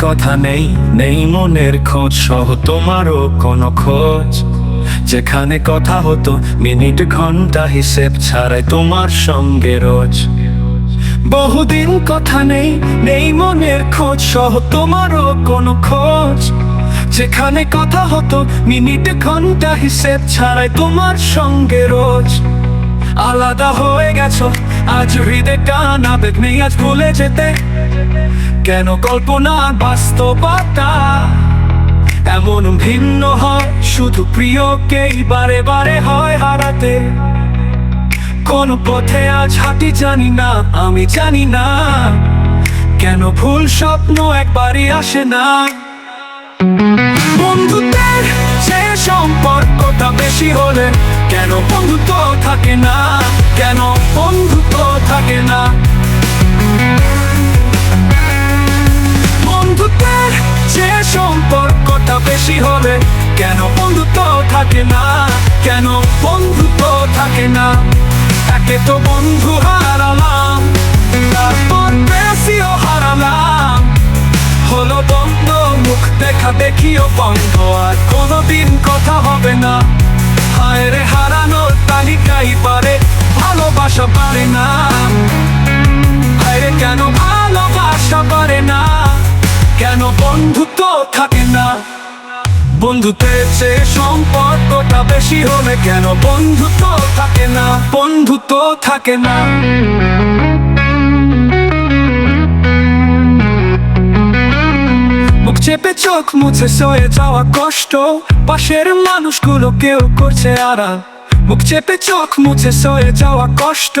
কথা নেই নেই মনের খোঁজ, সহ তোমারও কোনো খোঁজ। যেখানে কথা হতো, মিনিট ঘণ্টা হিসেব ছাড়াই তোমার সঙ্গে রোজ। বহুদিন কথা নেই নেই মনের খোঁজ, সহ তোমারও কোনো খোঁজ। যেখানে কথা হতো, মিনিট ঘণ্টা হিসেব ছাড়াই তোমার সঙ্গে রোজ। আলাদা হয়ে গেছো আজ হৃদয় টান আবেগ নেই আজ ভুলে যেতে। কেন কল্পনা বাস্তবতা? এমন ভিন্ন হয়, শুধু প্রিয়কেই বারে বারে হয় হারাতে। কোন পথে আজ হাঁটি জানি না, আমি জানি না। কেন ভুল স্বপ্ন একবারই আসে না। সম্পর্কটা বেশি হলে কেন বন্ধুত্ব থাকে না? কেন বন্ধুত্ব থাকে না? বন্ধুত্বের যে সম্পর্কটা বেশি হলে কেন বন্ধুত্ব থাকে না? কেন বন্ধুত্ব থাকে না? একে তো বন্ধু হারালাম, তারপর বেশিও হারালাম। হলো বন্ধ মুখ, দেখা দেখিও বন্ধ, আর কোনোদিন কথা হবে না। হায় হারানোর তালিকাই পারে ভালোবাসা পারে না। হায় কেন ভালোবাসা পারে না? কেন বন্ধুত্ব থাকে না? বন্ধুত্বের চেয়ে সম্পর্কটা বেশি হলে কেন বন্ধুত্ব থাকে না? বন্ধুত্ব থাকে না। চেপে চোখ মুছে সয়ে যাওয়া কষ্ট। পাশের মানুষগুলো কেউ করছে আড়াল। মুখ চেপে চোখ মুছে সয়ে যাওয়া কষ্ট।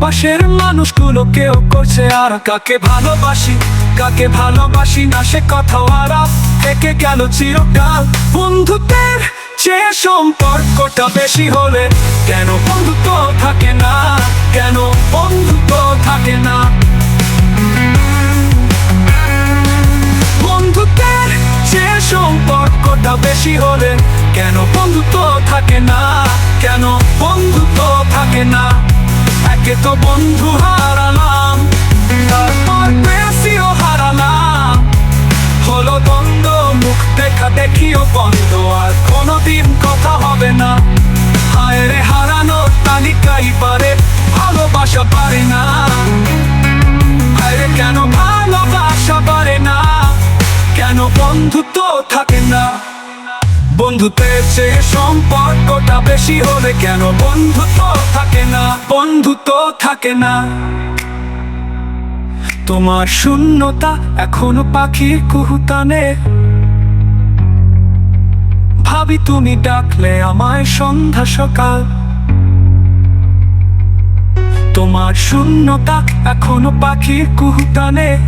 পাশের মানুষগুলো কেউ করছে আর কাকে ভালোবাসি কাকে ভালোবাসি না সে কথাও আরাম থেকে গেল চিরকাল। বন্ধুত্বের যে সম্পর্কটা বেশি হলে কেন বন্ধুত্ব থাকে না? কেন বন্ধুত্ব থাকে না? বন্ধুত্বের যে সম্পর্কটা বেশি হলে কেন বন্ধুত্ব থাকে না? কেন বন্ধুত্ব থাকে না? একে তো বন্ধু হারালাম, তারপর বেশিও হারালাম। হলো দ্বন্দ্ব, মুখ দেখা দেখিও বন্ধ, আর কোনোদিন কথা হবে না। হায় রে হারানো তালিকাই পারে ভালোবাসা পারে না। বন্ধুত্বের চেয়ে সম্পর্কটা বেশি হলে কেন বন্ধুত্ব থাকে না? বন্ধুত্ব থাকে না। তোমার শূন্যতা এখনও পাখির কুহুতানে। ভাবি তুমি ডাকলে আমায় সন্ধ্যা সকাল। তোমার শূন্যতা এখনও পাখির কুহুতানে।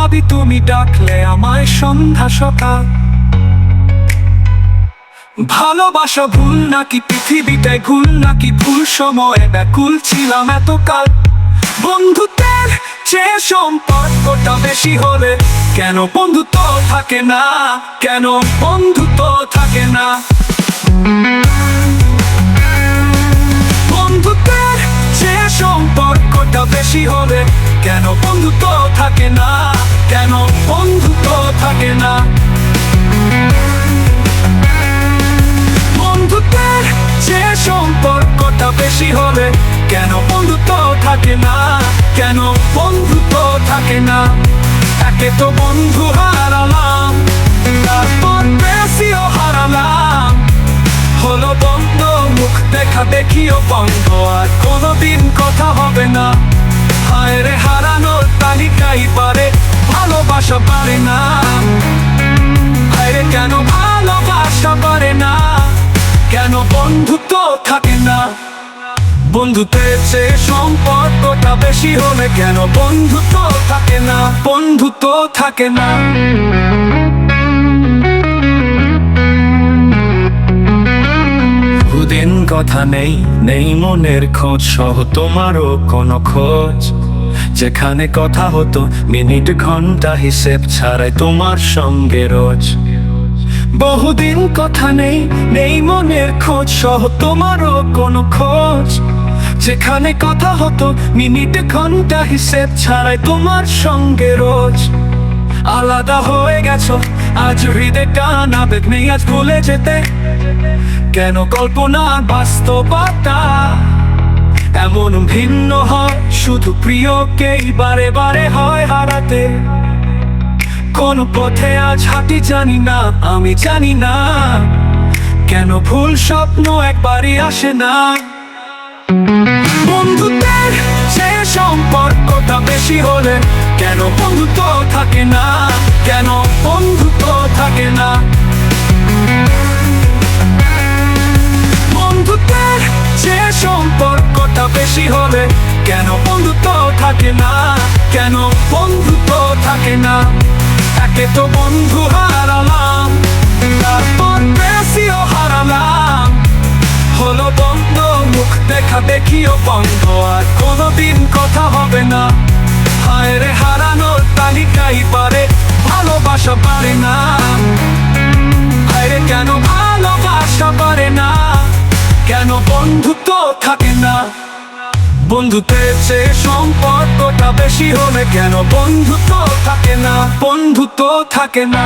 ভাবি তুমি ডাকলে আমায় সন্ধ্যা সকাল। ভালোবাসা ভুল নাকি পৃথিবীটাই ভুল নাকি ভুল সময়ে ব্যাকুল ছিলাম এতকাল। বন্ধুত্বের যে সম্পর্কটা বেশি হলে কেন বন্ধুত্ব থাকে না? কেন বন্ধুত্ব থাকে না? বন্ধুত্বের যে সম্পর্কটা বেশি হলে কেন বন্ধুত্ব থাকে না? কেন বন্ধুত্ব থাকে না? বন্ধুত্বের যে সম্পর্কটা বেশি হলে কেন বন্ধুত্ব থাকে না? কেন বন্ধুত্ব থাকে না? একে তো বন্ধু হারালাম, তারপর বেশিও হারালাম। হলো বন্ধ মুখ দেখা দেখিও বন্ধ, আর কোনোদিন কথা হবে না। হারানোর তালিকাই পারে, ভালোবাসা পারে না। কেন ভালোবাসা পারে না? কেন বন্ধুত্ব থাকে না? বন্ধুত্বের চেয়ে সম্পর্কটা বেশি হলে কেন বন্ধুত্ব থাকে না? বন্ধুত্ব থাকে না। কথা নেই নেই মনের খোঁজ, সহ তোমারও কোনো খোঁজ। যেখানে কথা হতো, মিনিট ঘণ্টা হিসেব ছাড়াই তোমার সঙ্গে রোজ। বহুদিন কথা নেই নেই মনের খোঁজ, সহ তোমারও কোনো খোঁজ। যেখানে কথা হতো, মিনিট ঘণ্টা হিসেব ছাড়াই তোমার সঙ্গে রোজ। আলাদা হয়ে গেছো, আজ হৃদয় টান আবেগ নেই, আজ ভুলে যেতে। কেন কল্পনা বাস্তবতা? এমন ভিন্ন হয়, শুধু প্রিয়কেই বারে বারে হয় হারাতে। কোন পথে আজ হাঁটি জানি না, আমি জানি না। কেন ভুল স্বপ্ন একবারই আসে না। বন্ধুত্বের সে সম্পর্কটা বেশি হলে কেন বন্ধুত্ব থাকে না? কেন বন্ধুত্ব থাকে না? একে তো বন্ধু হারালাম, তারপর বেশিও হারালাম। হলো বন্ধ, মুখ দেখা দেখিও বন্ধ, আর কোনোদিন কথা হবে না। হায় রে, হারানোর তালিকাই পারে, ভালোবাসা পারে না। হায় রে, কেন ভালোবাসা পারে না? কেন বন্ধুত্ব থাকে না? বন্ধুত্বের চেয়ে সম্পর্কটা বেশি হলে কেন বন্ধুত্ব থাকে না? বন্ধুত্ব থাকে না।